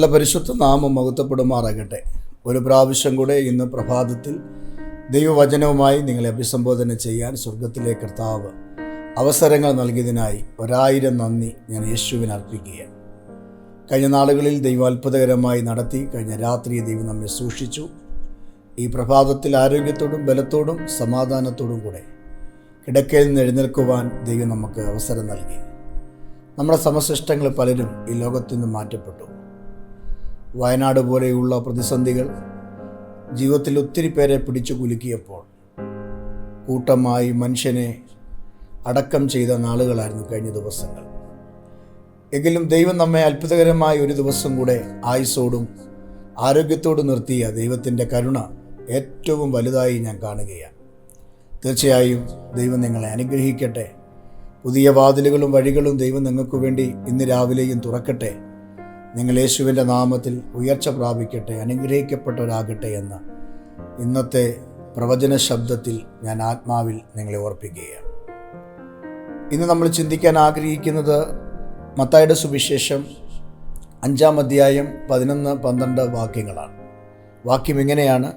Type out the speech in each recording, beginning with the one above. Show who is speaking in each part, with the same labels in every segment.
Speaker 1: നല്ല പരിശുദ്ധ നാമം മഹത്വപ്പെടുമാറാകട്ടെ. ഒരു പ്രാവശ്യം കൂടെ ഇന്ന് പ്രഭാതത്തിൽ ദൈവവചനവുമായി നിങ്ങളെ അഭിസംബോധന ചെയ്യാൻ സ്വർഗത്തിലെ കർത്താവ് അവസരങ്ങൾ നൽകിയതിനായി ഒരായിരം നന്ദി ഞാൻ യേശുവിന് അർപ്പിക്കുകയാണ്. കഴിഞ്ഞ നാളുകളിൽ ദൈവം അത്ഭുതകരമായി നടത്തി കഴിഞ്ഞ രാത്രി ദൈവം നമ്മെ സൂക്ഷിച്ചു. ഈ പ്രഭാതത്തിൽ ആരോഗ്യത്തോടും ബലത്തോടും സമാധാനത്തോടും കൂടെ കിടക്കയിൽ നിന്ന് എഴുന്നേൽക്കുവാൻ ദൈവം നമുക്ക് അവസരം നൽകി. നമ്മുടെ സമശിഷ്ടങ്ങൾ പലരും ഈ ലോകത്തു നിന്ന് മാറ്റപ്പെട്ടു. വയനാട് പോലെയുള്ള പ്രതിസന്ധികൾ ജീവിതത്തിൽ ഒത്തിരി പേരെ പിടിച്ചു കുലുക്കിയപ്പോൾ കൂട്ടമായി മനുഷ്യനെ അടക്കം ചെയ്ത നാളുകളായിരുന്നു കഴിഞ്ഞ ദിവസങ്ങൾ. എങ്കിലും ദൈവം നമ്മെ അത്ഭുതകരമായ ഒരു ദിവസം കൂടെ ആയുസോടും ആരോഗ്യത്തോടും നിർത്തിയ ദൈവത്തിന്റെ കരുണ ഏറ്റവും വലുതായി ഞാൻ കാണുകയാണ്. തീർച്ചയായും ദൈവം നിങ്ങളെ അനുഗ്രഹിക്കട്ടെ. പുതിയ വാതിലുകളും വഴികളും ദൈവം നിങ്ങൾക്ക് വേണ്ടി ഇന്ന് രാവിലെയും തുറക്കട്ടെ. നിങ്ങൾ യേശുവിന്റെ നാമത്തിൽ ഉയർച്ച പ്രാപിക്കട്ടെ അനുഗ്രഹിക്കപ്പെട്ടവരാകട്ടെ എന്ന് ഇന്നത്തെ പ്രവചന ശബ്ദത്തിൽ ഞാൻ ആത്മാവിൽ നിങ്ങളെ ഓർപ്പിക്കുകയാണ്. ഇന്ന് നമ്മൾ ചിന്തിക്കാൻ ആഗ്രഹിക്കുന്നത് മത്തായുടെ സുവിശേഷം അഞ്ചാം അധ്യായം പതിനൊന്ന് പന്ത്രണ്ട് വാക്യങ്ങളാണ്. വാക്യം ഇങ്ങനെയാണ്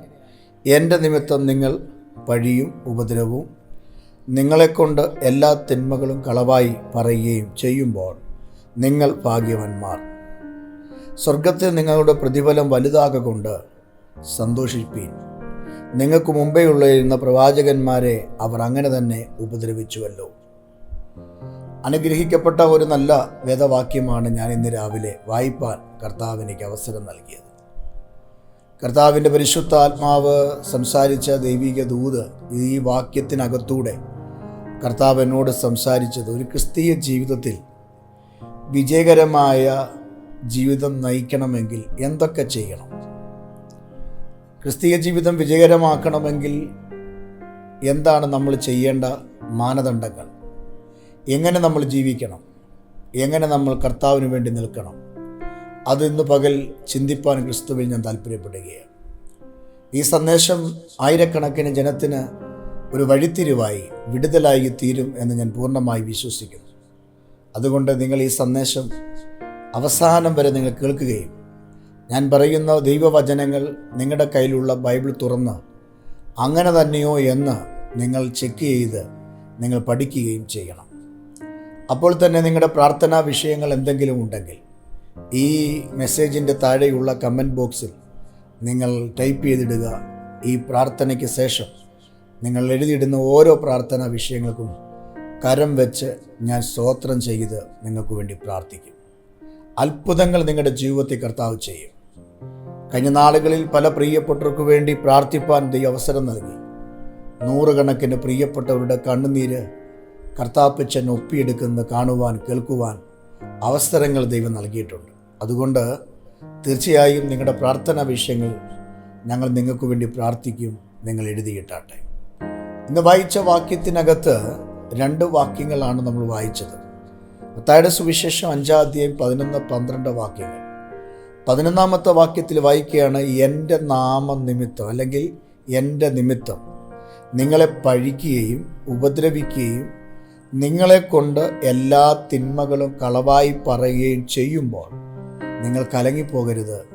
Speaker 1: എന്റെ നിമിത്തം നിങ്ങൾ പഴിയും ഉപദ്രവവും നിങ്ങളെക്കൊണ്ട് എല്ലാ തിന്മകളും കളവായി പറയുകയും ചെയ്യുമ്പോൾ നിങ്ങൾ ഭാഗ്യവന്മാർ. സ്വർഗത്തിൽ നിങ്ങളുടെ പ്രതിഫലം വലുതാകൊണ്ട് സന്തോഷിപ്പീൻ. നിങ്ങൾക്ക് മുമ്പേ ഉള്ളിരുന്ന പ്രവാചകന്മാരെ അവർ അങ്ങനെ തന്നെ ഉപദ്രവിച്ചുവല്ലോ. അനുഗ്രഹിക്കപ്പെട്ട ഒരു നല്ല വേദവാക്യമാണ് ഞാൻ ഇന്ന് രാവിലെ വായിപ്പാൻ കർത്താവ് എനിക്ക് അവസരം നൽകിയത്. കർത്താവിന്റെ പരിശുദ്ധ ആത്മാവ് സംസാരിച്ച ദൈവിക ദൂത് ഈ വാക്യത്തിനകത്തൂടെ കർത്താവ് എന്നോട് സംസാരിച്ചത് ഒരു ക്രിസ്തീയ ജീവിതത്തിൽ വിജയകരമായ ജീവിതം നയിക്കണമെങ്കിൽ എന്തൊക്കെ ചെയ്യണം? ക്രിസ്തീയ ജീവിതം വിജയകരമാക്കണമെങ്കിൽ എന്താണ് നമ്മൾ ചെയ്യേണ്ട മാനദണ്ഡങ്ങൾ? എങ്ങനെ നമ്മൾ ജീവിക്കണം? എങ്ങനെ നമ്മൾ കർത്താവിന് വേണ്ടി നിൽക്കണം? അത് ഇന്ന് പകൽ ചിന്തിപ്പാൻ ക്രിസ്തുവിൽ ഞാൻ താല്പര്യപ്പെടുകയാണ്. ഈ സന്ദേശം ആയിരക്കണക്കിന് ജനത്തിന് ഒരു വഴിത്തിരിവായി വിടുതലായി തീരും എന്ന് ഞാൻ പൂർണമായി വിശ്വസിക്കുന്നു. അതുകൊണ്ട് നിങ്ങൾ ഈ സന്ദേശം അവസാനം വരെ നിങ്ങൾ കേൾക്കുകയും ഞാൻ പറയുന്ന ദൈവവചനങ്ങൾ നിങ്ങളുടെ കയ്യിലുള്ള ബൈബിൾ തുറന്ന് അങ്ങനെ തന്നെയോ എന്ന് നിങ്ങൾ ചെക്ക് ചെയ്ത് നിങ്ങൾ പഠിക്കുകയും ചെയ്യണം. അപ്പോൾ തന്നെ നിങ്ങളുടെ പ്രാർത്ഥനാ വിഷയങ്ങൾ എന്തെങ്കിലും ഉണ്ടെങ്കിൽ ഈ മെസ്സേജിന്റെ താഴെയുള്ള കമന്റ് ബോക്സിൽ നിങ്ങൾ ടൈപ്പ് ചെയ്തിടുക. ഈ പ്രാർത്ഥനയ്ക്ക് ശേഷം നിങ്ങൾ എഴുതിയിടുന്ന ഓരോ പ്രാർത്ഥനാ വിഷയങ്ങൾക്കും കരം വെച്ച് ഞാൻ സ്തോത്രം ചെയ്ത് നിങ്ങൾക്ക് വേണ്ടി പ്രാർത്ഥിക്കും. അത്ഭുതങ്ങൾ നിങ്ങളുടെ ജീവിതത്തിൽ കർത്താവ് ചെയ്യും. കഴിഞ്ഞ നാളുകളിൽ പല പ്രിയപ്പെട്ടവർക്ക് വേണ്ടി പ്രാർത്ഥിപ്പാൻ ദൈവം അവസരം നൽകി. നൂറുകണക്കിന് പ്രിയപ്പെട്ടവരുടെ കണ്ണുനീര് കർത്താപ്പച്ചൻ ഒപ്പിയെടുക്കുന്ന കാണുവാൻ കേൾക്കുവാൻ അവസരങ്ങൾ ദൈവം നൽകിയിട്ടുണ്ട്. അതുകൊണ്ട് തീർച്ചയായും നിങ്ങളുടെ പ്രാർത്ഥനാ വിഷയങ്ങൾ ഞങ്ങൾ നിങ്ങൾക്ക് വേണ്ടി പ്രാർത്ഥിക്കും നിങ്ങൾ എഴുതിയിട്ടാട്ടെ. ഇന്ന് വായിച്ച വാക്യത്തിനകത്ത് രണ്ട് വാക്യങ്ങളാണ് നമ്മൾ വായിച്ചത്. മത്തായുടെ സുവിശേഷം അഞ്ചാം അധ്യായം പതിനൊന്ന് പന്ത്രണ്ട് വാക്യങ്ങൾ. പതിനൊന്നാമത്തെ വാക്യത്തിൽ വായിക്കുകയാണ് എന്റെ നാമം നിമിത്തം അല്ലെങ്കിൽ എന്റെ നിമിത്തം നിങ്ങളെ പഴിക്കുകയും ഉപദ്രവിക്കുകയും നിങ്ങളെ കൊണ്ട് എല്ലാ തിന്മകളും കളവായി പറയുകയും ചെയ്യുമ്പോൾ നിങ്ങൾ കലങ്ങിപ്പോകരുത്.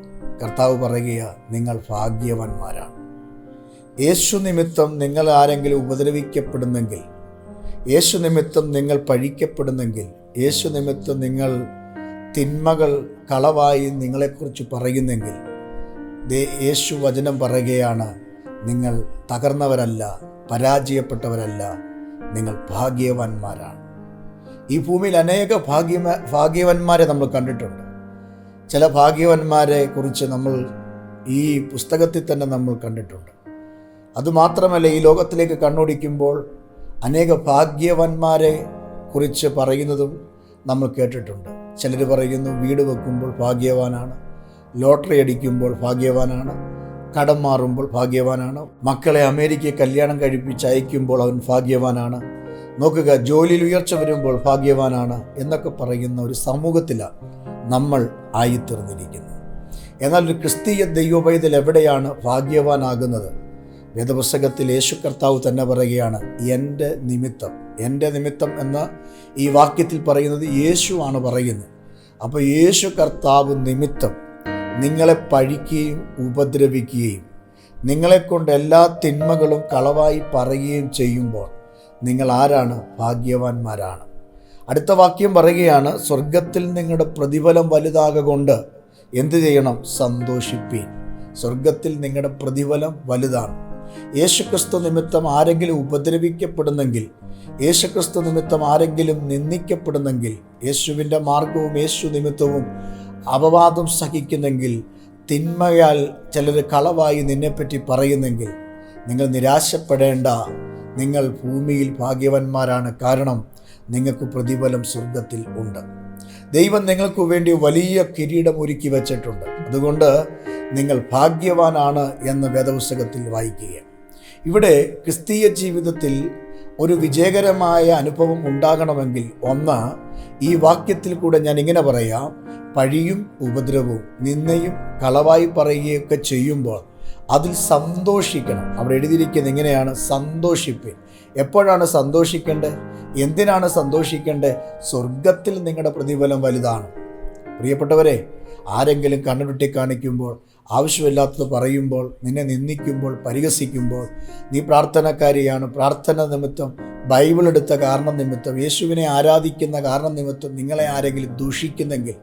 Speaker 1: കർത്താവ് പറയുക നിങ്ങൾ ഭാഗ്യവാന്മാരാണ്. യേശു നിമിത്തം നിങ്ങൾ ആരെങ്കിലും ഉപദ്രവിക്കപ്പെടുന്നെങ്കിൽ യേശു നിമിത്തം നിങ്ങൾ പഴിക്കപ്പെടുന്നെങ്കിൽ യേശു നിമിത്തം നിങ്ങൾ തിന്മകൾ കളവായി നിങ്ങളെക്കുറിച്ച് പറയുന്നെങ്കിൽ യേശു വചനം പറയുകയാണ് നിങ്ങൾ തകർന്നവരല്ല പരാജയപ്പെട്ടവരല്ല നിങ്ങൾ ഭാഗ്യവാന്മാരാണ്. ഈ ഭൂമിയിൽ അനേക ഭാഗ്യ ഭാഗ്യവന്മാരെ നമ്മൾ കണ്ടിട്ടുണ്ട്. ചില ഭാഗ്യവന്മാരെ കുറിച്ച് നമ്മൾ ഈ പുസ്തകത്തിൽ തന്നെ നമ്മൾ കണ്ടിട്ടുണ്ട്. അതുമാത്രമല്ല ഈ ലോകത്തിലേക്ക് കണ്ണോടിക്കുമ്പോൾ അനേക ഭാഗ്യവന്മാരെ കുറിച്ച് പറയുന്നതും നമ്മൾ കേട്ടിട്ടുണ്ട്. ചിലർ പറയുന്നു വീട് വെക്കുമ്പോൾ ഭാഗ്യവാനാണ്. ലോട്ടറി അടിക്കുമ്പോൾ ഭാഗ്യവാനാണ്. കടം മാറുമ്പോൾ ഭാഗ്യവാനാണ്. മക്കളെ അമേരിക്കയെ കല്യാണം കഴിപ്പിച്ച് അയക്കുമ്പോൾ അവൻ ഭാഗ്യവാനാണ്. നോക്കുക ജോലിയിൽ ഉയർച്ച വരുമ്പോൾ ഭാഗ്യവാനാണ് എന്നൊക്കെ പറയുന്ന ഒരു സമൂഹത്തിലാണ് നമ്മൾ ആയിത്തീർന്നിരിക്കുന്നത്. എന്നാൽ ഒരു ക്രിസ്തീയ ദൈവപൈതൽ എവിടെയാണ് ഭാഗ്യവാനാകുന്നത്? വേദപുസ്തകത്തിൽ യേശു കർത്താവ് തന്നെ പറയുകയാണ് എന്റെ നിമിത്തം എന്റെ നിമിത്തം എന്ന ഈ വാക്യത്തിൽ പറയുന്നത് യേശുവാണ് പറയുന്നത്. അപ്പോൾ യേശു കർത്താവ് നിമിത്തം നിങ്ങളെ പഴിക്കുകയും ഉപദ്രവിക്കുകയും നിങ്ങളെക്കൊണ്ട് എല്ലാ തിന്മകളും കളവായി പറയുകയും ചെയ്യുമ്പോൾ നിങ്ങൾ ആരാണ്? ഭാഗ്യവാന്മാരാണ്. അടുത്ത വാക്യം പറയുകയാണ് സ്വർഗത്തിൽ നിങ്ങളുടെ പ്രതിഫലം വലുതാകൊണ്ട് എന്ത് ചെയ്യണം? സന്തോഷിപ്പീൻ. സ്വർഗത്തിൽ നിങ്ങളുടെ പ്രതിഫലം വലുതാണ്. യേശുക്രിസ്തു നിമിത്തം ആരെങ്കിലും ഉപദ്രവിക്കപ്പെടുന്നെങ്കിൽ യേശുക്രിസ്തു നിമിത്തം ആരെങ്കിലും നിന്ദിക്കപ്പെടുന്നെങ്കിൽ യേശുവിന്റെ മാർഗവും യേശു നിമിത്തവും അപവാദം സഹിക്കുന്നെങ്കിൽ തിന്മയാൽ ചിലർ കളവായി നിന്നെപ്പറ്റി പറയുന്നെങ്കിൽ നിങ്ങൾ നിരാശപ്പെടേണ്ട. നിങ്ങൾ ഭൂമിയിൽ ഭാഗ്യവന്മാരാണ്. കാരണം നിങ്ങൾക്ക് പ്രതിഫലം സ്വർഗത്തിൽ ഉണ്ട്. ദൈവം നിങ്ങൾക്ക് വേണ്ടി വലിയ കിരീടം ഒരുക്കി വച്ചിട്ടുണ്ട്. അതുകൊണ്ട് നിങ്ങൾ ഭാഗ്യവാനാണ് എന്ന് വേദപുസ്തകത്തിൽ വായിക്കുക ഇവിടെ ക്രിസ്തീയ ജീവിതത്തിൽ ഒരു വിജയകരമായ അനുഭവം ഉണ്ടാകണമെങ്കിൽ ഒന്ന് ഈ വാക്യത്തിൽ കൂടെ ഞാൻ ഇങ്ങനെ പറയാം. പഴിയും ഉപദ്രവവും നിന്നയും കളവായി പറയുകയൊക്കെ ചെയ്യുമ്പോൾ അതിൽ സന്തോഷിക്കണം. അവിടെ എഴുതിയിരിക്കുന്നത് എങ്ങനെയാണ്? സന്തോഷിപ്പിൻ. എപ്പോഴാണ് സന്തോഷിക്കേണ്ടത്? എന്തിനാണ് സന്തോഷിക്കേണ്ടത്? സ്വർഗത്തിൽ നിങ്ങളുടെ പ്രതിഫലം വലുതാണ്. പ്രിയപ്പെട്ടവരെ ആരെങ്കിലും കണ്ണുരുട്ടി കാണിക്കുമ്പോൾ ആവശ്യമില്ലാത്തത് പറയുമ്പോൾ നിന്നെ നിന്ദിക്കുമ്പോൾ പരിഹസിക്കുമ്പോൾ നീ പ്രാർത്ഥനക്കാരിയാണ്. പ്രാർത്ഥന നിമിത്തം ബൈബിൾ എടുത്ത കാരണം നിമിത്തം യേശുവിനെ ആരാധിക്കുന്ന കാരണം നിമിത്തം നിങ്ങളെ ആരെങ്കിലും ദൂഷിക്കുന്നെങ്കിൽ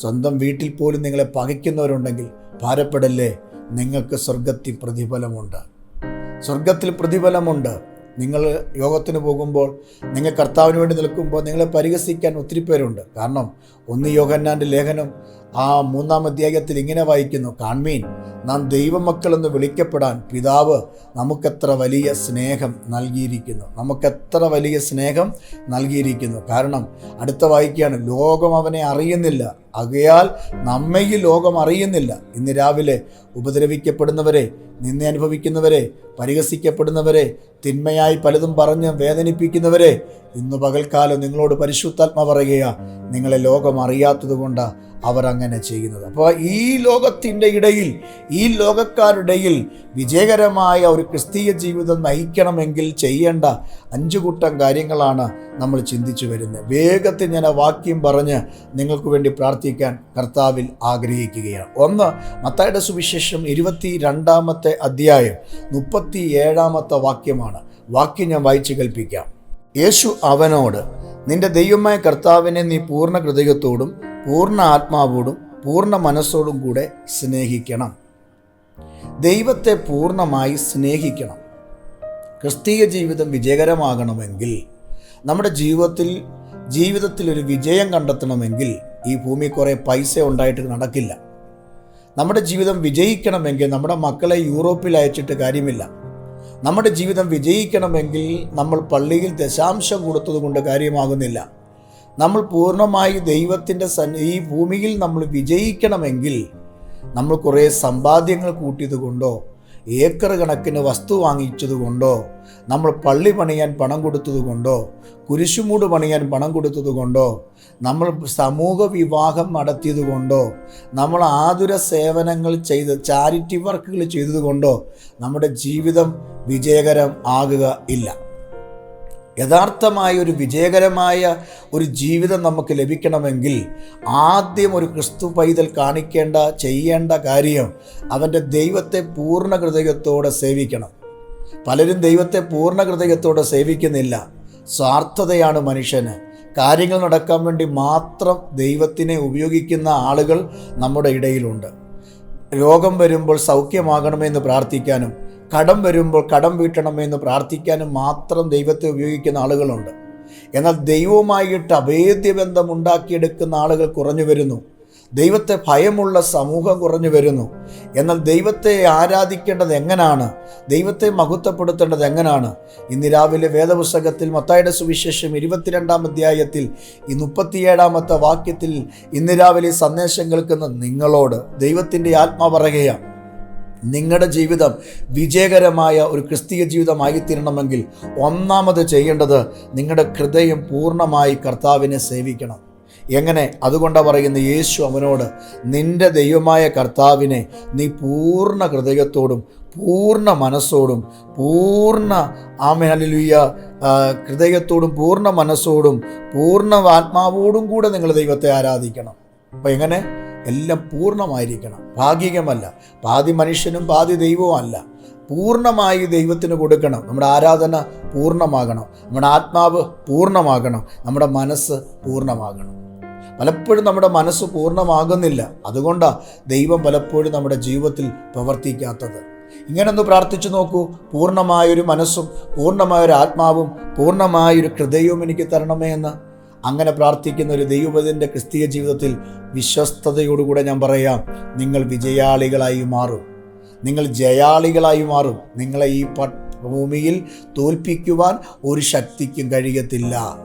Speaker 1: സ്വന്തം വീട്ടിൽ പോലും നിങ്ങളെ പകയ്ക്കുന്നവരുണ്ടെങ്കിൽ ഭാരപ്പെടല്ലേ? നിങ്ങൾക്ക് സ്വർഗത്തിൽ പ്രതിഫലമുണ്ട്. സ്വർഗത്തിൽ പ്രതിഫലമുണ്ട്. നിങ്ങൾ യോഗത്തിന് പോകുമ്പോൾ നിങ്ങൾ കർത്താവിന് വേണ്ടി നിൽക്കുമ്പോൾ നിങ്ങളെ പരിഹസിക്കാൻ ഒത്തിരി പേരുണ്ട്. കാരണം ഒന്ന് യോഗന്നാന്റെ ലേഖനം ആ മൂന്നാം അധ്യായത്തിൽ ഇങ്ങനെ വായിക്കുന്നു കാൺമീൻ നാം ദൈവമക്കളെന്ന് വിളിക്കപ്പെടാൻ പിതാവ് നമുക്കെത്ര വലിയ സ്നേഹം നൽകിയിരിക്കുന്നു. നമുക്കെത്ര വലിയ സ്നേഹം നൽകിയിരിക്കുന്നു. കാരണം അടുത്ത വായിക്കുകയാണ് ലോകം അവനെ അറിയുന്നില്ല. ആകയാൽ നമ്മയിൽ ലോകം അറിയുന്നില്ല. ഇന്ന് രാവിലെ ഉപദ്രവിക്കപ്പെടുന്നവരെ നിന്നെ അനുഭവിക്കുന്നവരെ പരിഹസിക്കപ്പെടുന്നവരെ തിന്മയായി പലതും പറഞ്ഞ് വേദനിപ്പിക്കുന്നവരെ ഇന്ന് പകൽക്കാലം നിങ്ങളോട് പരിശുദ്ധാത്മ പറയുക നിങ്ങളെ ലോകം അറിയാത്തത് കൊണ്ട് അവർ അങ്ങനെ ചെയ്യുന്നത്. അപ്പോൾ ഈ ലോകത്തിന്റെ ഇടയിൽ ഈ ലോകക്കാരുടെ ഇടയിൽ വിജയകരമായ ഒരു ക്രിസ്തീയ ജീവിതം നയിക്കണമെങ്കിൽ ചെയ്യേണ്ട അഞ്ചു കൂട്ടം കാര്യങ്ങളാണ് നമ്മൾ ചിന്തിച്ചു വരുന്നത്. വേഗത്തിൽ ഞാൻ ആ വാക്യം പറഞ്ഞ് നിങ്ങൾക്ക് വേണ്ടി പ്രാർത്ഥിക്കാൻ കർത്താവിൽ ആഗ്രഹിക്കുകയാണ്. ഒന്ന് മത്തായുടെ സുവിശേഷം ഇരുപത്തി രണ്ടാമത്തെ അധ്യായം മുപ്പത്തി ഏഴാമത്തെ വാക്യമാണ്. വാക്യം ഞാൻ വായിച്ചു കൽപ്പിക്കാം യേശു അവനോട് നിന്റെ ദൈവമായ കർത്താവിനെ നീ പൂർണ ഹൃദയത്തോടും പൂർണ ആത്മാവോടും പൂർണ മനസ്സോടും കൂടെ സ്നേഹിക്കണം. ദൈവത്തെ പൂർണമായി സ്നേഹിക്കണം. ക്രിസ്തീയ ജീവിതം വിജയകരമാകണമെങ്കിൽ നമ്മുടെ ജീവിതത്തിൽ ജീവിതത്തിൽ ഒരു വിജയം കണ്ടെത്തണമെങ്കിൽ ഈ ഭൂമി കുറേ പൈസ ഉണ്ടായിട്ട് നടക്കില്ല. നമ്മുടെ ജീവിതം വിജയിക്കണമെങ്കിൽ നമ്മുടെ മക്കളെ യൂറോപ്പിൽ അയച്ചിട്ട് കാര്യമില്ല. നമ്മുടെ ജീവിതം വിജയിക്കണമെങ്കിൽ നമ്മൾ പള്ളിയിൽ ദശാംശം കൊടുത്തത് കൊണ്ട് കാര്യമാകുന്നില്ല. നമ്മൾ പൂർണമായി ദൈവത്തിന്റെ ഈ ഭൂമിയിൽ നമ്മൾ വിജയിക്കണമെങ്കിൽ നമ്മൾ കുറേ സമ്പാദ്യങ്ങൾ കൂട്ടിയത് കൊണ്ടോ ഏക്കർ കണക്കിന് വസ്തു വാങ്ങിച്ചതുകൊണ്ടോ നമ്മൾ പള്ളി പണിയാൻ പണം കൊടുത്തതുകൊണ്ടോ കുരിശുമൂട് പണിയാൻ പണം കൊടുത്തതുകൊണ്ടോ നമ്മൾ സമൂഹ വിവാഹം നടത്തിയതുകൊണ്ടോ നമ്മൾ ആതുര സേവനങ്ങൾ ചെയ്ത് ചാരിറ്റി വർക്കുകൾ ചെയ്തതുകൊണ്ടോ നമ്മുടെ ജീവിതം വിജയകരം ആകുക ഇല്ല. യഥാർത്ഥമായ ഒരു വിജയകരമായ ഒരു ജീവിതം നമുക്ക് ലഭിക്കണമെങ്കിൽ ആദ്യം ഒരു ക്രിസ്തു പൈതൽ കാണിക്കേണ്ട ചെയ്യേണ്ട കാര്യം അവന്റെ ദൈവത്തെ പൂർണ ഹൃദയത്തോടെ സേവിക്കണം. പലരും ദൈവത്തെ പൂർണ ഹൃദയത്തോടെ സേവിക്കുന്നില്ല. സ്വാർത്ഥതയാണ് മനുഷ്യന്. കാര്യങ്ങൾ നടക്കാൻ വേണ്ടി മാത്രം ദൈവത്തിനെ ഉപയോഗിക്കുന്ന ആളുകൾ നമ്മുടെ ഇടയിലുണ്ട്. രോഗം വരുമ്പോൾ സൗഖ്യമാകണമെന്ന് പ്രാർത്ഥിക്കാനും കടം വരുമ്പോൾ കടം വീട്ടണമെന്ന് പ്രാർത്ഥിക്കാനും മാത്രം ദൈവത്തെ ഉപയോഗിക്കുന്ന ആളുകളുണ്ട്. എന്നാൽ ദൈവവുമായിട്ട് അഭേദ്യ ബന്ധം ഉണ്ടാക്കിയെടുക്കുന്ന ആളുകൾ കുറഞ്ഞു വരുന്നു. ദൈവത്തെ ഭയമുള്ള സമൂഹം കുറഞ്ഞു വരുന്നു. എന്നാൽ ദൈവത്തെ ആരാധിക്കേണ്ടത് എങ്ങനെയാണ് ദൈവത്തെ മഹത്വപ്പെടുത്തേണ്ടത് എങ്ങനെയാണ് ഇന്ന് രാവിലെ വേദപുസ്തകത്തിൽ മത്തായുടെ സുവിശേഷം ഇരുപത്തിരണ്ടാം അധ്യായത്തിൽ ഈ മുപ്പത്തിയേഴാമത്തെ വാക്യത്തിൽ ഇന്ന് രാവിലെ സന്ദേശം കേൾക്കുന്ന നിങ്ങളോട് ദൈവത്തിന്റെ ആത്മാ പറയുകയാണ്. നിങ്ങളുടെ ജീവിതം വിജയകരമായ ഒരു ക്രിസ്തീയ ജീവിതമായി തീരണമെങ്കിൽ ഒന്നാമത് ചെയ്യേണ്ടത് നിങ്ങളുടെ ഹൃദയം പൂർണമായി കർത്താവിനെ സേവിക്കണം. എങ്ങനെ? അതുകൊണ്ടാണ് പറയുന്ന യേശു അവനോട് നിന്റെ ദൈവമായ കർത്താവിനെ നീ പൂർണ ഹൃദയത്തോടും പൂർണ മനസ്സോടും പൂർണ ആമേലുയ്യ ഹൃദയത്തോടും പൂർണ മനസ്സോടും പൂർണ ആത്മാവോടും കൂടെ നിങ്ങൾ ദൈവത്തെ ആരാധിക്കണം. അപ്പം എങ്ങനെ? എല്ലാം പൂർണമായിരിക്കണം. ഭാഗികമല്ല. പാതി മനുഷ്യനും പാതി ദൈവവും അല്ല. പൂർണമായി ദൈവത്തിന് കൊടുക്കണം. നമ്മുടെ ആരാധന പൂർണമാകണം. നമ്മുടെ ആത്മാവ് പൂർണമാകണം. നമ്മുടെ മനസ്സ് പൂർണമാകണം. പലപ്പോഴും നമ്മുടെ മനസ്സ് പൂർണമാകുന്നില്ല. അതുകൊണ്ടാണ് ദൈവം പലപ്പോഴും നമ്മുടെ ജീവിതത്തിൽ പ്രവർത്തിക്കാത്തത്. ഇങ്ങനൊന്ന് പ്രാർത്ഥിച്ചു നോക്കൂ. പൂർണമായൊരു മനസ്സും പൂർണമായൊരു ആത്മാവും പൂർണമായൊരു ഹൃദയവും എനിക്ക് തരണമേ എന്ന്. അങ്ങനെ പ്രാർത്ഥിക്കുന്ന ഒരു ദൈവത്തിന്റെ ക്രിസ്തീയ ജീവിതത്തിൽ വിശ്വസ്തയോടുകൂടെ ഞാൻ പറയാം നിങ്ങൾ വിജയാളികളായി മാറും. നിങ്ങൾ ജയാളികളായി മാറും. നിങ്ങളെ ഈ ഭൂമിയിൽ തോൽപ്പിക്കുവാൻ ഒരു ശക്തിക്കും കഴിയത്തില്ല.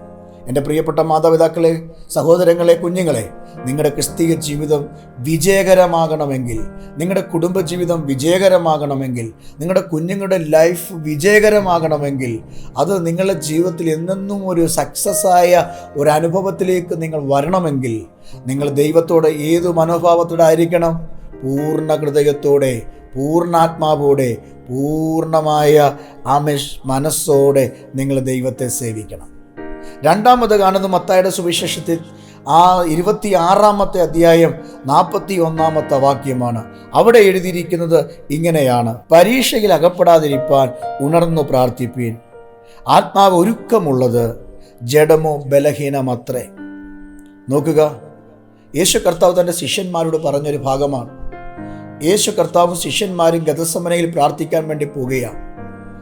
Speaker 1: എന്റെ പ്രിയപ്പെട്ട മാതാപിതാക്കളെ സഹോദരങ്ങളെ കുഞ്ഞുങ്ങളെ നിങ്ങളുടെ ക്രിസ്തീയ ജീവിതം വിജയകരമാകണമെങ്കിൽ നിങ്ങളുടെ കുടുംബജീവിതം വിജയകരമാകണമെങ്കിൽ നിങ്ങളുടെ കുഞ്ഞുങ്ങളുടെ ലൈഫ് വിജയകരമാകണമെങ്കിൽ അത് നിങ്ങളുടെ ജീവിതത്തിൽ എന്നെന്നും ഒരു സക്സസ് ആയ ഒരു അനുഭവത്തിലേക്ക് നിങ്ങൾ വരണമെങ്കിൽ നിങ്ങൾ ദൈവത്തോടെ ഏത് മനോഭാവത്തോടെ ആയിരിക്കണം? പൂർണ ഹൃദയത്തോടെ പൂർണാത്മാവോടെ പൂർണമായ അമിഷ് മനസ്സോടെ നിങ്ങൾ ദൈവത്തെ സേവിക്കണം. രണ്ടാമത് കാണുന്ന മത്തായുടെ സുവിശേഷത്തിൽ ആ ഇരുപത്തി ആറാമത്തെ അധ്യായം നാൽപ്പത്തി ഒന്നാമത്തെ വാക്യമാണ്. അവിടെ എഴുതിയിരിക്കുന്നത് ഇങ്ങനെയാണ്. പരീക്ഷയിൽ അകപ്പെടാതിരിപ്പാൻ ഉണർന്നു പ്രാർത്ഥിപ്പീൻ. ആത്മാവ് ഒരുക്കമുള്ളത് ജഡമോ ബലഹീനമത്രേ. നോക്കുക യേശു കർത്താവ് തന്റെ ശിഷ്യന്മാരോട് പറഞ്ഞൊരു ഭാഗമാണ്. യേശു കർത്താവും ശിഷ്യന്മാരും ഗതസമനയിൽ പ്രാർത്ഥിക്കാൻ വേണ്ടി പോവുകയാണ്.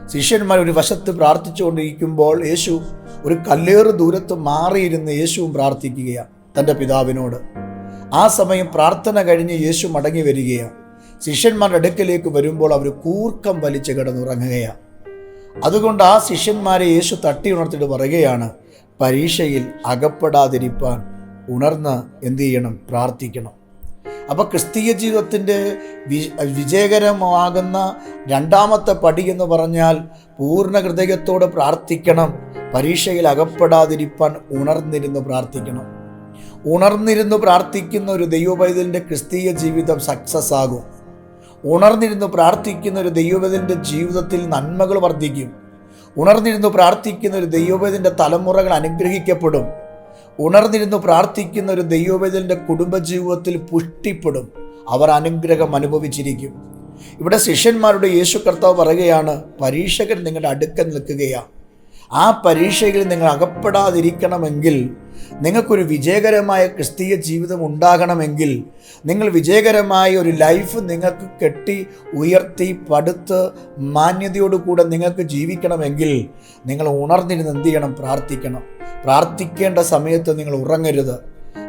Speaker 1: ശിഷ്യന്മാർ ഒരു വശത്ത് പ്രാർത്ഥിച്ചുകൊണ്ടിരിക്കുമ്പോൾ യേശു ഒരു കല്ലേറ് ദൂരത്ത് മാറിയിരുന്ന് യേശുവും പ്രാർത്ഥിക്കുകയാണ് തന്റെ പിതാവിനോട്. ആ സമയം പ്രാർത്ഥന കഴിഞ്ഞ് യേശു മടങ്ങി വരികയാണ് ശിഷ്യന്മാരുടെ അടുക്കലേക്ക് വരുമ്പോൾ അവർ കൂർക്കം വലിച്ച് കിടന്നുറങ്ങുകയാണ് അതുകൊണ്ട് ആ ശിഷ്യന്മാരെ യേശു തട്ടി ഉണർത്തിട്ട് പറയുകയാണ് പരീക്ഷയിൽ അകപ്പെടാതിരിപ്പാൻ ഉണർന്ന് എന്തു ചെയ്യണം? പ്രാർത്ഥിക്കണം. അപ്പോൾ ക്രിസ്തീയ ജീവിതത്തിന്റെ വി വിജയകരമാകുന്ന രണ്ടാമത്തെ പടി എന്ന് പറഞ്ഞാൽ പൂർണ ഹൃദയത്തോടെ പ്രാർത്ഥിക്കണം പരീക്ഷയിൽ അകപ്പെടാതിരിപ്പാൻ ഉണർന്നിരുന്നു പ്രാർത്ഥിക്കണം. ഉണർന്നിരുന്നു പ്രാർത്ഥിക്കുന്ന ഒരു ദൈവപൈതലിന്റെ ക്രിസ്തീയ ജീവിതം സക്സസ് ആകും. ഉണർന്നിരുന്നു പ്രാർത്ഥിക്കുന്ന ഒരു ദൈവപൈതലിന്റെ ജീവിതത്തിൽ നന്മകൾ വർദ്ധിക്കും. ഉണർന്നിരുന്നു പ്രാർത്ഥിക്കുന്ന ഒരു ദൈവപൈതലിന്റെ തലമുറകൾ അനുഗ്രഹിക്കപ്പെടും. ഉണർന്നിരുന്നു പ്രാർത്ഥിക്കുന്ന ഒരു ദൈവവേദലിന്റെ കുടുംബജീവിതത്തിൽ പുഷ്ടിപ്പെടും. അവർ അനുഗ്രഹം അനുഭവിച്ചിരിക്കും. ഇവിടെ ശിഷ്യന്മാരുടെ യേശു കർത്താവ് പറയുകയാണ് പരീക്ഷകൻ നിങ്ങളുടെ അടുക്കൽ നിൽക്കുകയാണ്. ആ പരീക്ഷയിൽ നിങ്ങൾ അകപ്പെടാതിരിക്കണമെങ്കിൽ നിങ്ങൾക്കൊരു വിജയകരമായ ക്രിസ്തീയ ജീവിതം ഉണ്ടാകണമെങ്കിൽ നിങ്ങൾ വിജയകരമായ ഒരു ലൈഫ് നിങ്ങൾക്ക് കെട്ടി ഉയർത്തി പടുത്ത് മാന്യതയോടുകൂടെ നിങ്ങൾക്ക് ജീവിക്കണമെങ്കിൽ നിങ്ങൾ ഉണർന്നിരുന്ന് എന്ത് ചെയ്യണം? പ്രാർത്ഥിക്കണം. പ്രാർത്ഥിക്കേണ്ട സമയത്ത് നിങ്ങൾ ഉറങ്ങരുത്.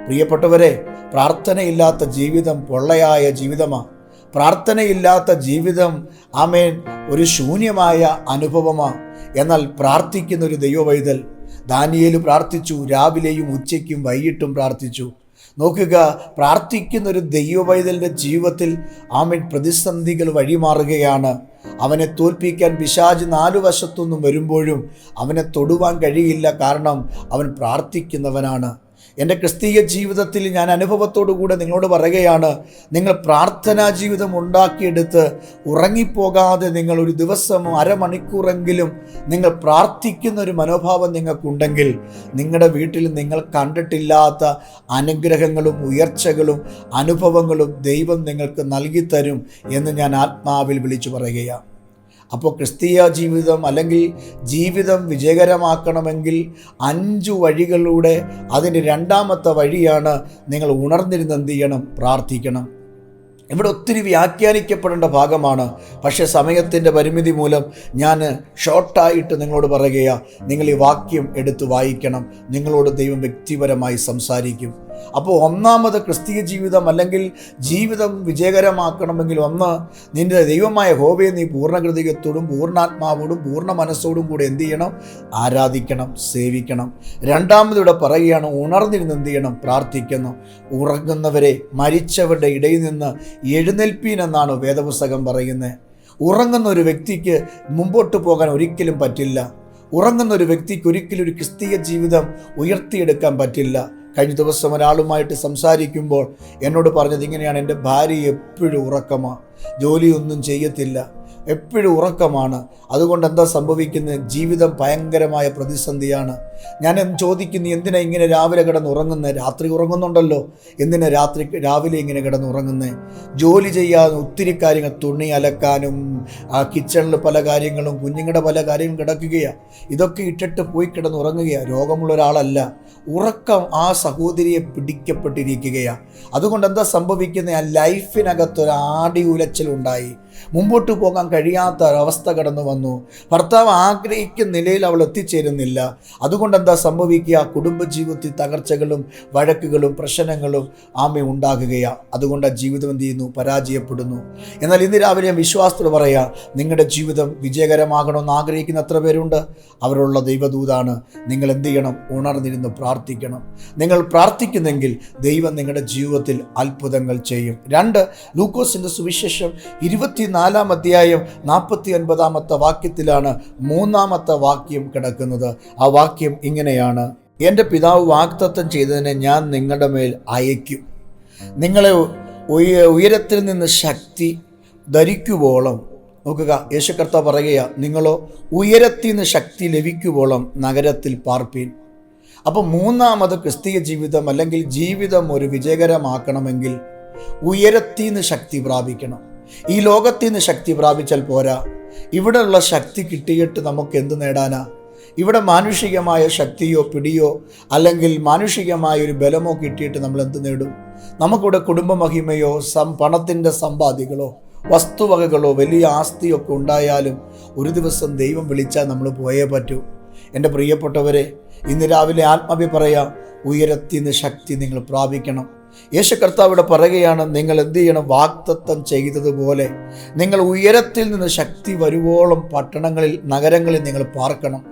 Speaker 1: പ്രിയപ്പെട്ടവരെ പ്രാർത്ഥനയില്ലാത്ത ജീവിതം പൊള്ളയായ ജീവിതമാണ് പ്രാർത്ഥനയില്ലാത്ത ജീവിതം ആമേൻ ഒരു ശൂന്യമായ അനുഭവമാണ്. എന്നാൽ പ്രാർത്ഥിക്കുന്ന ഒരു ദൈവവൈതൽ. ദാനിയേൽ പ്രാർത്ഥിച്ചു രാവിലെയും ഉച്ചയ്ക്കും വൈകിട്ടും പ്രാർത്ഥിച്ചു. നോക്കുക പ്രാർത്ഥിക്കുന്ന ഒരു ദൈവവൈതലിന്റെ ജീവിതത്തിൽ ആമൻ പ്രതിസന്ധികൾ വഴിമാറുകയാണ്. അവനെ തോൽപ്പിക്കാൻ പിശാജ് നാലു വശത്തുനിന്നും വരുമ്പോഴും അവനെ തൊടുവാൻ കഴിയില്ല കാരണം അവൻ പ്രാർത്ഥിക്കുന്നവനാണ്. എന്റെ ക്രിസ്തീയ ജീവിതത്തിൽ ഞാൻ അനുഭവത്തോടുകൂടെ നിങ്ങളോട് പറയുകയാണ് നിങ്ങൾ പ്രാർത്ഥനാ ജീവിതം ഉണ്ടാക്കിയെടുത്ത് ഉറങ്ങിപ്പോകാതെ നിങ്ങൾ ഒരു ദിവസം അരമണിക്കൂറെങ്കിലും നിങ്ങൾ പ്രാർത്ഥിക്കുന്ന ഒരു മനോഭാവം നിങ്ങൾക്കുണ്ടെങ്കിൽ നിങ്ങളുടെ വീട്ടിൽ നിങ്ങൾ കണ്ടിട്ടില്ലാത്ത അനുഗ്രഹങ്ങളും ഉയർച്ചകളും അനുഭവങ്ങളും ദൈവം നിങ്ങൾക്ക് നൽകിത്തരും എന്ന് ഞാൻ ആത്മാവിൽ വിളിച്ചു പറയുകയാണ്. അപ്പോൾ ക്രിസ്തീയ ജീവിതം അല്ലെങ്കിൽ ജീവിതം വിജയകരമാക്കണമെങ്കിൽ അഞ്ചു വഴികളിലൂടെ അതിന്റെ രണ്ടാമത്തെ വഴിയാണ് നിങ്ങൾ ഉണർന്നിരുന്ന് എന്ത് ചെയ്യണം? പ്രാർത്ഥിക്കണം. ഇവിടെ ഒത്തിരി വ്യാഖ്യാനിക്കപ്പെടേണ്ട ഭാഗമാണ്. പക്ഷേ സമയത്തിന്റെ പരിമിതി മൂലം ഞാൻ ഷോർട്ടായിട്ട് നിങ്ങളോട് പറയുകയാണ് നിങ്ങൾ ഈ വാക്യം എടുത്ത് വായിക്കണം. നിങ്ങളോട് ദൈവം വ്യക്തിപരമായി സംസാരിക്കും. അപ്പോൾ ഒന്നാമത് ക്രിസ്തീയ ജീവിതം അല്ലെങ്കിൽ ജീവിതം വിജയകരമാക്കണമെങ്കിൽ ഒന്ന് നിന്റെ ദൈവമായ ഹോബയെ നീ പൂർണകൃതികത്തോടും പൂർണാത്മാവോടും പൂർണ മനസ്സോടും കൂടെ എന്ത് ചെയ്യണം? ആരാധിക്കണം സേവിക്കണം. രണ്ടാമത് ഇവിടെ പറയുകയാണ് ഉണർന്നിരുന്ന് എന്ത് ചെയ്യണം? പ്രാർത്ഥിക്കുന്നു. ഉറങ്ങുന്നവരെ മരിച്ചവരുടെ ഇടയിൽ നിന്ന് എഴുന്നേൽപ്പീൻ എന്നാണ് വേദപുസ്തകം പറയുന്നത് ഉറങ്ങുന്ന ഒരു വ്യക്തിക്ക് മുമ്പോട്ട് പോകാൻ ഒരിക്കലും പറ്റില്ല. ഉറങ്ങുന്ന ഒരു വ്യക്തിക്ക് ഒരിക്കലും ഒരു ക്രിസ്തീയ ജീവിതം ഉയർത്തിയെടുക്കാൻ പറ്റില്ല. കഴിഞ്ഞ ദിവസം ഒരാളുമായിട്ട് സംസാരിക്കുമ്പോൾ എന്നോട് പറഞ്ഞത് ഇങ്ങനെയാണ് എന്റെ ഭാര്യ എപ്പോഴും ഉറക്കമാണ് ജോലിയൊന്നും ചെയ്യത്തില്ല. എപ്പോഴും ഉറക്കമാണ്. അതുകൊണ്ട് എന്താ സംഭവിക്കുന്നത് ജീവിതം ഭയങ്കരമായ പ്രതിസന്ധിയാണ്. ഞാൻ ചോദിക്കുന്നു എന്തിനാ ഇങ്ങനെ രാവിലെ കിടന്ന് ഉറങ്ങുന്നത് രാത്രി ഉറങ്ങുന്നുണ്ടല്ലോ. എന്തിനാ രാത്രി രാവിലെ ഇങ്ങനെ കിടന്ന് ഉറങ്ങുന്നത് ജോലി ചെയ്യാൻ ഒത്തിരി കാര്യങ്ങൾ തുണി അലക്കാനും ആ കിച്ചണിൽ പല കാര്യങ്ങളും കുഞ്ഞുങ്ങളുടെ പല കാര്യങ്ങളും കിടക്കുകയാണ് ഇതൊക്കെ ഇട്ടിട്ട് പോയി കിടന്ന് ഉറങ്ങുകയാണ് രോഗമുള്ള ഒരാളല്ല. ഉറക്കം ആ സഹോദരിയെ പിടിക്കപ്പെട്ടിരിക്കുകയാണ് അതുകൊണ്ട് എന്താ സംഭവിക്കുന്നത് ആ ലൈഫിനകത്തൊരു ആടി ഉലച്ചിലുണ്ടായി. മുമ്പോട്ട് പോകാൻ കഴിയാത്ത ഒരവസ്ഥ കടന്നു വന്നു. ഭർത്താവ് ആഗ്രഹിക്കുന്ന നിലയിൽ അവൾ എത്തിച്ചേരുന്നില്ല. അതുകൊണ്ട് എന്താ സംഭവിക്കുക? കുടുംബജീവിതത്തിൽ തകർച്ചകളും വഴക്കുകളും പ്രശ്നങ്ങളും ആമ ഉണ്ടാകുകയാണ് അതുകൊണ്ട് ജീവിതം എന്ത് ചെയ്യുന്നു? പരാജയപ്പെടുന്നു. എന്നാൽ ഇന്ന് രാവിലെ വിശ്വാസത്തിൽ പറയാം നിങ്ങളുടെ ജീവിതം വിജയകരമാകണമെന്ന് ആഗ്രഹിക്കുന്ന എത്ര പേരുണ്ട്? അവരുള്ള ദൈവദൂതാണ്. നിങ്ങൾ എന്ത് ചെയ്യണം? ഉണർന്നിരുന്ന് പ്രാർത്ഥിക്കണം. നിങ്ങൾ പ്രാർത്ഥിക്കുന്നെങ്കിൽ ദൈവം നിങ്ങളുടെ ജീവിതത്തിൽ അത്ഭുതങ്ങൾ ചെയ്യും. രണ്ട് ലൂക്കോസിന്റെ സുവിശേഷം ഇരുപത്തിനാലാം അധ്യായം നാൽപ്പത്തി ഒൻപതാമത്തെ വാക്യത്തിലാണ് മൂന്നാമത്തെ വാക്യം കിടക്കുന്നത്. ആ വാക്യം ഇങ്ങനെയാണ്. എന്റെ പിതാവ് വാക്തത്വം ചെയ്തതിനെ ഞാൻ നിങ്ങളുടെ മേൽ അയക്കും നിങ്ങളെ ഉയ- ഉയരത്തിൽ നിന്ന് ശക്തി ധരിക്കുവോളം നോക്കുക യേശുക്കർത്ത പറയുക നിങ്ങളോ ഉയരത്തിൽ നിന്ന് ശക്തി ലഭിക്കുവോളം നഗരത്തിൽ പാർപ്പീൻ. അപ്പോൾ മൂന്നാമത് ക്രിസ്തീയ ജീവിതം അല്ലെങ്കിൽ ജീവിതം ഒരു വിജയകരമാക്കണമെങ്കിൽ ഉയരത്തിൽ നിന്ന് ശക്തി പ്രാപിക്കണം. ഈ ലോകത്തിൽ നിന്ന് ശക്തി പ്രാപിച്ചാൽ പോരാ. ഇവിടെയുള്ള ശക്തി കിട്ടിയിട്ട് നമുക്ക് എന്ത് നേടാനാ? ഇവിടെ മാനുഷികമായ ശക്തിയോ പിടിയോ അല്ലെങ്കിൽ മാനുഷികമായ ഒരു ബലമോ കിട്ടിയിട്ട് നമ്മൾ എന്ത് നേടും? നമുക്കിവിടെ കുടുംബമഹിമയോ സം പണത്തിന്റെ സമ്പാദികളോ വസ്തുവകകളോ വലിയ ആസ്തിയൊക്കെ ഉണ്ടായാലും ഒരു ദിവസം ദൈവം വിളിച്ചാൽ നമ്മൾ പോയേ പറ്റൂ. എന്റെ പ്രിയപ്പെട്ടവരെ ഇന്ന് രാവിലെ ആത്മാഭി പറയാം ഉയരത്തിൽ നിന്ന് ശക്തി നിങ്ങൾ പ്രാപിക്കണം. യേശു കർത്താവ് ഇവിടെ പറയുകയാണ് നിങ്ങൾ എന്ത് ചെയ്യണം? വാക്തത്വം ചെയ്തതുപോലെ നിങ്ങൾ ഉയരത്തിൽ നിന്ന് ശക്തി വരുവോളം പട്ടണങ്ങളിൽ നഗരങ്ങളിൽ നിങ്ങൾ പാർക്കണം.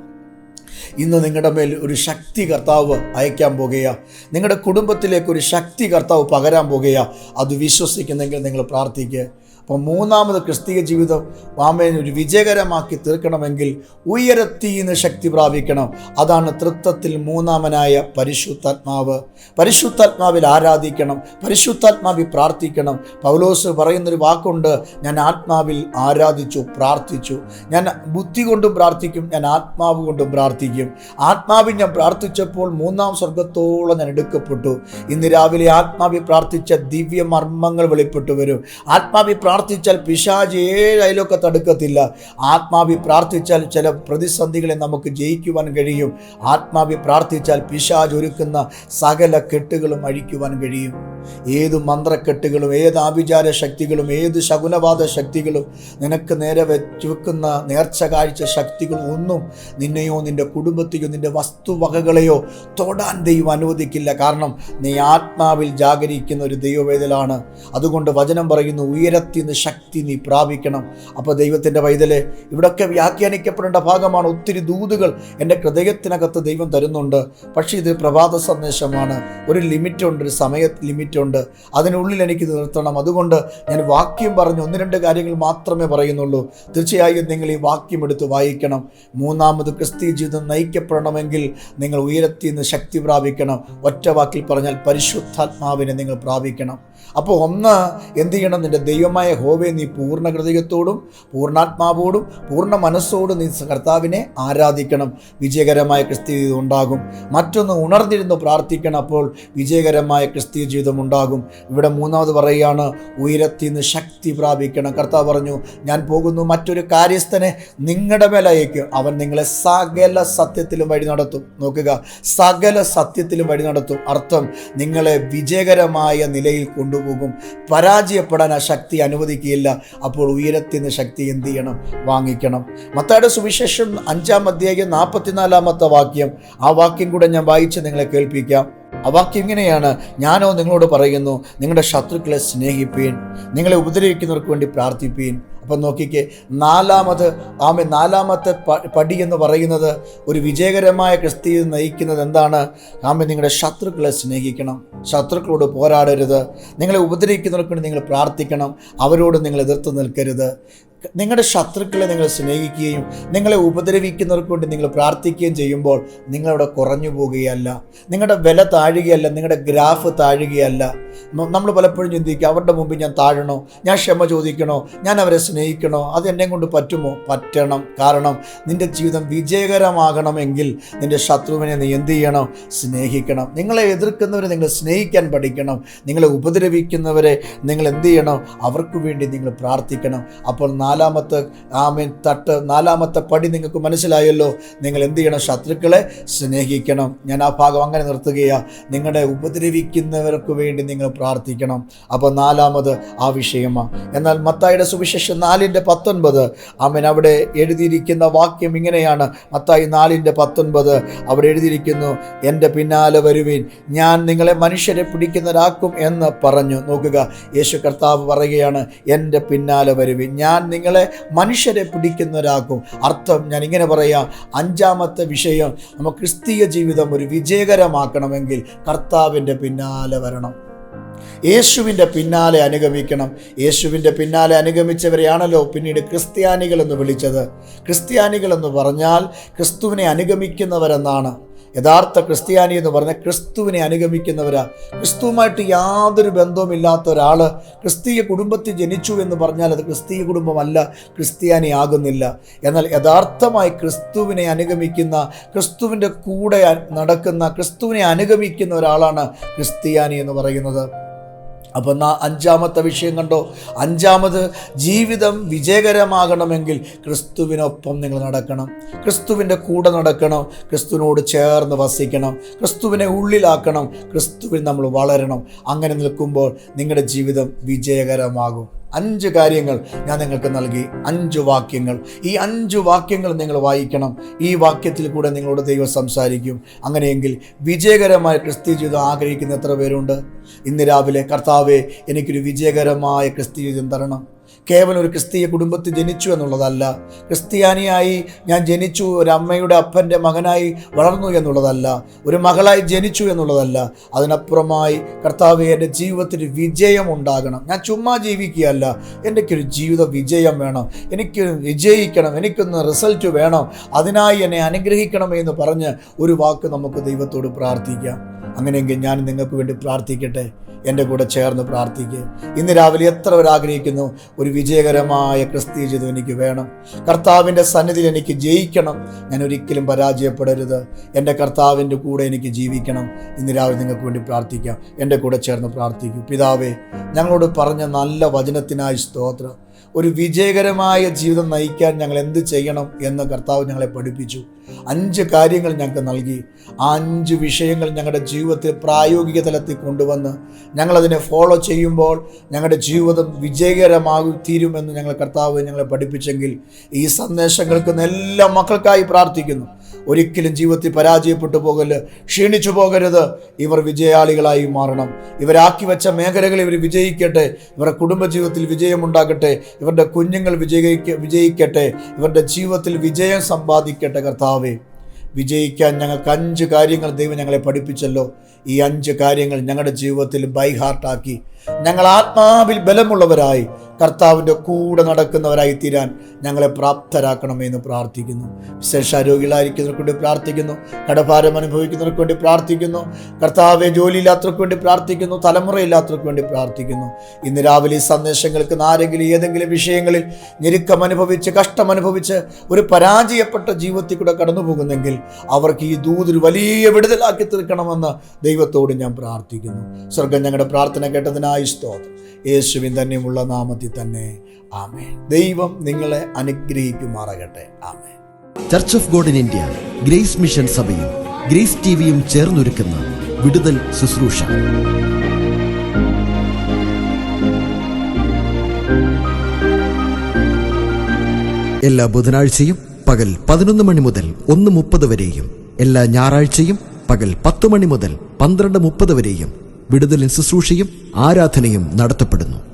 Speaker 1: ഇന്ന് നിങ്ങളുടെ മേൽ ഒരു ശക്തി കർത്താവ് അയക്കാൻ പോകുക നിങ്ങളുടെ കുടുംബത്തിലേക്ക് ഒരു ശക്തി കർത്താവ് പകരാൻ പോകുക അത് വിശ്വസിക്കുന്നെങ്കിൽ നിങ്ങൾ പ്രാർത്ഥിക്കുക. അപ്പോൾ മൂന്നാമത് ക്രിസ്തീയ ജീവിതം വാമേനെ ഒരു വിജയകരമാക്കി തീർക്കണമെങ്കിൽ ഉയരത്തിൽ നിന്ന് ശക്തി പ്രാപിക്കണം. അതാണ് തൃത്വത്തിൽ മൂന്നാമനായ പരിശുദ്ധാത്മാവ്. പരിശുദ്ധാത്മാവിൽ ആരാധിക്കണം പരിശുദ്ധാത്മാവിൽ പ്രാർത്ഥിക്കണം. പൗലോസ് പറയുന്നൊരു വാക്കുണ്ട് ഞാൻ ആത്മാവിൽ ആരാധിച്ചു പ്രാർത്ഥിച്ചു. ഞാൻ ബുദ്ധി കൊണ്ടും പ്രാർത്ഥിക്കും ഞാൻ ആത്മാവ് കൊണ്ടും പ്രാർത്ഥിക്കും. ആത്മാവിൽ ഞാൻ പ്രാർത്ഥിച്ചപ്പോൾ മൂന്നാം സ്വർഗത്തോളം ഞാൻ എടുക്കപ്പെട്ടു. ഇന്ന് രാവിലെ ആത്മാവിൽ പ്രാർത്ഥിച്ച ദിവ്യ മർമ്മങ്ങൾ വെളിപ്പെട്ടു വരും. ആത്മാവിൽ പ്രാർത്ഥിച്ചാൽ പിശാജ് ഏഴ് തടുക്കത്തില്ല. ആത്മാവി പ്രാർത്ഥിച്ചാൽ ചില പ്രതിസന്ധികളെ നമുക്ക് ജയിക്കുവാൻ കഴിയും. ആത്മാവി പ്രാർത്ഥിച്ചാൽ പിശാജ് ഒരുക്കുന്ന സകല കെട്ടുകളും അഴിക്കുവാൻ കഴിയും. ഏത് മന്ത്രക്കെട്ടുകളും ഏത് ആഭിചാര ശക്തികളും ഏത് ശകുനവാദ ശക്തികളും നിനക്ക് നേരെ വെച്ച് വെക്കുന്ന നേർച്ച കാഴ്ച ശക്തികളും ഒന്നും നിന്നെയോ നിന്റെ കുടുംബത്തെയോ നിന്റെ വസ്തുവകകളെയോ തൊടാൻ ദൈവം അനുവദിക്കില്ല. കാരണം നീ ആത്മാവിൽ ജാഗരിക്കുന്ന ഒരു ദൈവവേദലാണ്. അതുകൊണ്ട് വചനം പറയുന്നു ഉയരത്തിൽ നിന്ന് ശക്തി നീ പ്രാപിക്കണം. അപ്പോൾ ദൈവത്തിന്റെ വൈതലെ ഇവിടൊക്കെ വ്യാഖ്യാനിക്കപ്പെടേണ്ട ഭാഗമാണ്. ഒത്തിരി ദൂതുകൾ എന്റെ ഹൃദയത്തിനകത്ത് ദൈവം തരുന്നുണ്ട്. പക്ഷേ ഇത് പ്രഭാത സന്ദേശമാണ്. ഒരു ലിമിറ്റുണ്ട് ഒരു സമയ ലിമിറ്റുണ്ട് അതിനുള്ളിൽ എനിക്ക് നിർത്തണം. അതുകൊണ്ട് ഞാൻ വാക്യം പറഞ്ഞു. ഒന്ന് രണ്ട് കാര്യങ്ങൾ മാത്രമേ പറയുന്നുള്ളൂ. തീർച്ചയായും നിങ്ങൾ ഈ വാക്യം എടുത്ത് വായിക്കണം. മൂന്നാമത് ക്രിസ്തി ജീവിതം നയിക്കപ്പെടണമെങ്കിൽ നിങ്ങൾ ഉയരത്തിൽ നിന്ന് ശക്തി പ്രാപിക്കണം. ഒറ്റ വാക്കിൽ പറഞ്ഞാൽ പരിശുദ്ധാത്മാവിനെ നിങ്ങൾ പ്രാപിക്കണം. അപ്പോൾ ഒന്ന് എന്ത് ചെയ്യണം? നിന്റെ ദൈവമായ ഹോവെ നീ പൂർണ ഹൃദയത്തോടും പൂർണാത്മാവോടും പൂർണ മനസ്സോടും നീ കർത്താവിനെ ആരാധിക്കണം. വിജയകരമായ ക്രിസ്തീയ ജീവിതം ഉണ്ടാകും. മറ്റൊന്ന് ഉണർന്നിരുന്ന് പ്രാർത്ഥിക്കണം അപ്പോൾ വിജയകരമായ ക്രിസ്തീയ ജീവിതം ഉണ്ടാകും. ഇവിടെ മൂന്നാമത് പറയുകയാണ് ഉയരത്തിൽ നിന്ന് ശക്തി പ്രാപിക്കണം. കർത്താവ് പറഞ്ഞു ഞാൻ പോകുന്നു മറ്റൊരു കാര്യസ്ഥനെ നിങ്ങളുടെ മേലെ അയക്കും അവൻ നിങ്ങളെ സകല സത്യത്തിലും വഴി നടത്തും. നോക്കുക സകല സത്യത്തിലും വഴി നടത്തും. അർത്ഥം നിങ്ങളെ വിജയകരമായ നിലയിൽ കൊണ്ടുപോകും. പരാജയപ്പെടാൻ ആ ശക്തി അനുവദിക്കുകയില്ല. അപ്പോൾ ഉയരത്തിൽ നിന്ന് ശക്തി എന്ത് ചെയ്യണം? വാങ്ങിക്കണം. മത്തായുടെ സുവിശേഷം അഞ്ചാം അധ്യായം നാൽപ്പത്തിനാലാമത്തെ വാക്യം. ആ വാക്യം കൂടെ ഞാൻ വായിച്ച് നിങ്ങളെ കേൾപ്പിക്കാം. ആ വാക്യം ഇങ്ങനെയാണ് ഞാനോ നിങ്ങളോട് പറയുന്നു നിങ്ങളുടെ ശത്രുക്കളെ സ്നേഹിപ്പീൻ നിങ്ങളെ ഉപദ്രവിക്കുന്നവർക്ക് വേണ്ടി പ്രാർത്ഥിപ്പീൻ. അപ്പം നോക്കിക്കേ നാലാമത് ആമെ നാലാമത്തെ പടി എന്ന് പറയുന്നത് ഒരു വിജയകരമായ ക്രിസ്തീയ നയിക്കുന്നത് എന്താണ്? ആമെ നിങ്ങളുടെ ശത്രുക്കളെ സ്നേഹിക്കണം. ശത്രുക്കളോട് പോരാടരുത്. നിങ്ങളെ ഉപദ്രവിക്കുന്നവർക്ക് വേണ്ടി നിങ്ങൾ പ്രാർത്ഥിക്കണം. അവരോട് നിങ്ങൾ എതിർത്ത് നിൽക്കരുത്. നിങ്ങളുടെ ശത്രുക്കളെ നിങ്ങൾ സ്നേഹിക്കുകയും നിങ്ങളെ ഉപദ്രവിക്കുന്നവർക്ക് വേണ്ടി നിങ്ങൾ പ്രാർത്ഥിക്കുകയും ചെയ്യുമ്പോൾ നിങ്ങളവിടെ കുറഞ്ഞു പോകുകയല്ല. നിങ്ങളുടെ വില താഴുകയല്ല. നിങ്ങളുടെ ഗ്രാഫ് താഴുകയല്ല. നമ്മൾ പലപ്പോഴും ചിന്തിക്കുക അവരുടെ മുമ്പിൽ ഞാൻ താഴണോ? ഞാൻ ക്ഷമ ചോദിക്കണോ? ഞാൻ അവരെ സ്നേഹിക്കണോ? അത് എന്നെ കൊണ്ട് പറ്റുമോ? പറ്റണം. കാരണം നിന്റെ ജീവിതം വിജയകരമാകണമെങ്കിൽ നിന്റെ ശത്രുവിനെ നീ എന്ത് ചെയ്യണം? സ്നേഹിക്കണം. നിങ്ങളെ എതിർക്കുന്നവരെ നിങ്ങൾ സ്നേഹിക്കാൻ പഠിക്കണം. നിങ്ങളെ ഉപദ്രവിക്കുന്നവരെ നിങ്ങൾ എന്ത് ചെയ്യണം? അവർക്ക് വേണ്ടി നിങ്ങൾ പ്രാർത്ഥിക്കണം. അപ്പോൾ നാലാമത്തെ ആമീൻ തട്ട് നാലാമത്തെ പടി നിങ്ങൾക്ക് മനസ്സിലായല്ലോ. നിങ്ങൾ എന്ത് ചെയ്യണം? ശത്രുക്കളെ സ്നേഹിക്കണം. ഞാൻ ആ ഭാഗം അങ്ങനെ നിർത്തുകയാണ് നിങ്ങളുടെ ഉപദ്രവിക്കുന്നവർക്ക് വേണ്ടി നിങ്ങൾ പ്രാർത്ഥിക്കണം. അപ്പോൾ നാലാമത് ആ വിഷയമാണ് എന്നാൽ മത്തായിയുടെ സുവിശേഷം നാലിന്റെ പത്തൊൻപത് ആമേൻ അവിടെ എഴുതിയിരിക്കുന്ന വാക്യം ഇങ്ങനെയാണ്. മത്തായി നാലിന്റെ പത്തൊൻപത് അവിടെ എഴുതിയിരിക്കുന്നു എന്റെ പിന്നാലെ വരുവീൻ. ഞാൻ നിങ്ങളെ മനുഷ്യരെ പിടിക്കുന്നവരാക്കും എന്ന് പറഞ്ഞു. നോക്കുക യേശു കർത്താവ് പറയുകയാണ് എന്റെ പിന്നാലെ വരുവീൻ. ഞാൻ നിങ്ങളെ മനുഷ്യരെ പിടിക്കുന്നവരാക്കും. അർത്ഥം ഞാൻ ഇങ്ങനെ പറയാം അഞ്ചാമത്തെ വിഷയം നമുക്ക് ക്രിസ്തീയ ജീവിതം ഒരു വിജയകരമാക്കണമെങ്കിൽ കർത്താവിന്റെ പിന്നാലെ വരണം. യേശുവിന്റെ പിന്നാലെ അനുഗമിക്കണം. യേശുവിന്റെ പിന്നാലെ അനുഗമിച്ചവരെയാണല്ലോ പിന്നീട് ക്രിസ്ത്യാനികളെന്ന് വിളിച്ചത്. ക്രിസ്ത്യാനികളെന്ന് പറഞ്ഞാൽ ക്രിസ്തുവിനെ അനുഗമിക്കുന്നവരെന്നാണ്. യഥാർത്ഥ ക്രിസ്ത്യാനി എന്ന് പറഞ്ഞാൽ ക്രിസ്തുവിനെ അനുഗമിക്കുന്നവരാ. ക്രിസ്തുവുമായിട്ട് യാതൊരു ബന്ധവുമില്ലാത്ത ഒരാൾ ക്രിസ്തീയ കുടുംബത്തിൽ ജനിച്ചു എന്ന് പറഞ്ഞാൽ അത് ക്രിസ്തീയ കുടുംബമല്ല ക്രിസ്ത്യാനി ആകുന്നില്ല. എന്നാൽ യഥാർത്ഥമായി ക്രിസ്തുവിനെ അനുഗമിക്കുന്ന ക്രിസ്തുവിന്റെ കൂടെ നടക്കുന്ന ക്രിസ്തുവിനെ അനുഗമിക്കുന്ന ഒരാളാണ് ക്രിസ്ത്യാനി എന്ന് പറയുന്നത്. അപ്പോൾ നാ അഞ്ചാമത്തെ വിഷയം കണ്ടോ? അഞ്ചാമത് ജീവിതം വിജയകരമാകണമെങ്കിൽ ക്രിസ്തുവിനൊപ്പം നിങ്ങൾ നടക്കണം. ക്രിസ്തുവിന്റെ കൂടെ നടക്കണം. ക്രിസ്തുവിനോട് ചേർന്ന് വസിക്കണം. ക്രിസ്തുവിനെ ഉള്ളിലാക്കണം. ക്രിസ്തുവിൽ നമ്മൾ വളരണം. അങ്ങനെ നിൽക്കുമ്പോൾ നിങ്ങളുടെ ജീവിതം വിജയകരമാകും. അഞ്ച് കാര്യങ്ങൾ ഞാൻ നിങ്ങൾക്ക് നൽകി. അഞ്ച് വാക്യങ്ങൾ. ഈ അഞ്ച് വാക്യങ്ങൾ നിങ്ങൾ വായിക്കണം. ഈ വാക്യത്തിൽ കൂടെ നിങ്ങളോട് ദൈവം സംസാരിക്കും. അങ്ങനെയെങ്കിൽ വിജയകരമായ ക്രിസ്ത്യ ജീവിതം ആഗ്രഹിക്കുന്ന എത്ര പേരുണ്ട്? ഇന്ന് രാവിലെ കർത്താവെ എനിക്കൊരു വിജയകരമായ ക്രിസ്ത്യ ജീവിതം തരണം. കേവലം ഒരു ക്രിസ്തീയ കുടുംബത്തിൽ ജനിച്ചു എന്നുള്ളതല്ല. ക്രിസ്ത്യാനിയായി ഞാൻ ജനിച്ചു ഒരു അമ്മയുടെ അപ്പന്റെ മകനായി വളർന്നു എന്നുള്ളതല്ല. ഒരു മകളായി ജനിച്ചു എന്നുള്ളതല്ല. അതിനപ്പുറമായി കർത്താവ് എന്റെ ജീവിതത്തിൽ വിജയം ഉണ്ടാകണം. ഞാൻ ചുമ്മാ ജീവിക്കുകയല്ല. എനിക്കൊരു ജീവിത വിജയം വേണം. എനിക്ക് വിജയിക്കണം. എനിക്കൊന്ന് റിസൾട്ട് വേണം. അതിനായി എന്നെ അനുഗ്രഹിക്കണമേ എന്ന് പറഞ്ഞ് ഒരു വാക്ക് നമുക്ക് ദൈവത്തോട് പ്രാർത്ഥിക്കാം. അങ്ങനെയെങ്കിൽ ഞാൻ നിങ്ങൾക്ക് വേണ്ടി പ്രാർത്ഥിക്കട്ടെ? എന്റെ കൂടെ ചേർന്ന് പ്രാർത്ഥിക്കുക ഇന്ന് രാവിലെ എത്ര ആഗ്രഹിക്കുന്നു? ഒരു വിജയകരമായ ക്രിസ്തീയ ജീവിതം എനിക്ക് വേണം. കർത്താവിന്റെ സന്നിധിയിൽ എനിക്ക് ജയിക്കണം. ഞാൻ ഒരിക്കലും പരാജയപ്പെടരുത്. എന്റെ കർത്താവിന്റെ കൂടെ എനിക്ക് ജീവിക്കണം. ഇന്ന് രാവിലെ നിങ്ങൾക്ക് വേണ്ടി പ്രാർത്ഥിക്കാം. എന്റെ കൂടെ ചേർന്ന് പ്രാർത്ഥിക്കൂ. പിതാവേ ഞങ്ങളോട് പറഞ്ഞ നല്ല വചനത്തിനായി സ്തോത്രം. ഒരു വിജയകരമായ ജീവിതം നയിക്കാൻ ഞങ്ങൾ എന്ത് ചെയ്യണം എന്ന് കർത്താവ് ഞങ്ങളെ പഠിപ്പിച്ചു. അഞ്ച് കാര്യങ്ങൾ ഞങ്ങൾക്ക് നൽകി. ആ അഞ്ച് വിഷയങ്ങൾ ഞങ്ങളുടെ ജീവിതത്തിൽ പ്രായോഗിക തലത്തിൽ കൊണ്ടുവന്ന് ഞങ്ങളതിനെ ഫോളോ ചെയ്യുമ്പോൾ ഞങ്ങളുടെ ജീവിതം വിജയകരമാകും തീരുമെന്ന് ഞങ്ങൾ കർത്താവ് ഞങ്ങളെ പഠിപ്പിച്ചെങ്കിൽ ഈ സന്ദേശങ്ങൾക്ക് എല്ലാ മക്കൾക്കായി പ്രാർത്ഥിക്കുന്നു. ഒരിക്കലും ജീവിതത്തിൽ പരാജയപ്പെട്ടു പോകൽ ക്ഷീണിച്ചു പോകരുത്. ഇവർ വിജയാളികളായി മാറണം. ഇവരാക്കി വെച്ച മേഖലകൾ ഇവർ വിജയിക്കട്ടെ. ഇവരുടെ കുടുംബജീവിതത്തിൽ വിജയമുണ്ടാകട്ടെ ഇവരുടെ കുഞ്ഞുങ്ങൾ വിജയിക്ക വിജയിക്കട്ടെ. ഇവരുടെ ജീവിതത്തിൽ വിജയം സമ്പാദിക്കട്ടെ കർത്താവേ. വിജയിക്കാൻ ഞങ്ങൾക്ക് അഞ്ച് കാര്യങ്ങൾ ദൈവം ഞങ്ങളെ പഠിപ്പിച്ചല്ലോ. ഈ അഞ്ച് കാര്യങ്ങൾ ഞങ്ങളുടെ ജീവിതത്തിൽ ബൈ ഹാർട്ടാക്കി. ഞങ്ങൾ ആത്മാവിൽ ബലമുള്ളവരായി. കർത്താവിന്റെ കൂടെ നടക്കുന്നവരായി തീരാൻ ഞങ്ങളെ പ്രാപ്തരാക്കണമെന്ന് പ്രാർത്ഥിക്കുന്നു. വിശേഷ രോഗികളായിരിക്കുന്നവർക്ക് വേണ്ടി പ്രാർത്ഥിക്കുന്നു. കടഭാരം അനുഭവിക്കുന്നവർക്ക് വേണ്ടി പ്രാർത്ഥിക്കുന്നു. കർത്താവെ ജോലിയില്ലാത്തവർക്ക് വേണ്ടി പ്രാർത്ഥിക്കുന്നു. തലമുറയില്ലാത്തവർക്ക് വേണ്ടി പ്രാർത്ഥിക്കുന്നു. ഇന്ന് രാവിലെ സന്ദേശങ്ങൾക്ക് ആരെങ്കിലും ഏതെങ്കിലും വിഷയങ്ങളിൽ ഞെരുക്കം അനുഭവിച്ച് കഷ്ടം അനുഭവിച്ച് ഒരു പരാജയപ്പെട്ട ജീവിതത്തിൽ കൂടെ കടന്നു പോകുന്നെങ്കിൽ അവർക്ക് ഈ ദൂതൊരു വലിയ വിടുതലാക്കി തീർക്കണമെന്ന് ദൈവത്തോട് ഞാൻ പ്രാർത്ഥിക്കുന്നു. സ്വർഗം ഞങ്ങളുടെ പ്രാർത്ഥന കേട്ടതിനായി സ്തോത്രം. യേശുവിൻ തന്നെയുമുള്ള നാമത്തിൽ തന്നെ ആമേ ദൈവം നിങ്ങളെ അനുഗ്രഹിക്കുമാറാകട്ടെ. ആമേ
Speaker 2: church of God in India Grace Mission സഭയും ഗ്രേസ് ടിവിയും ചേർന്നൊരുക്കുന്ന വിടുതൽ ശുശ്രൂഷ. എല്ലാ ബുധനാഴ്ചയും പകൽ പതിനൊന്ന് മണി മുതൽ ഒന്ന് മുപ്പത് വരെയും എല്ലാ ഞായറാഴ്ചയും പകൽ പത്ത് മണി മുതൽ പന്ത്രണ്ട് മുപ്പത് വരെയും വിടുതലിൻ ശുശ്രൂഷയും ആരാധനയും നടത്തപ്പെടുന്നു.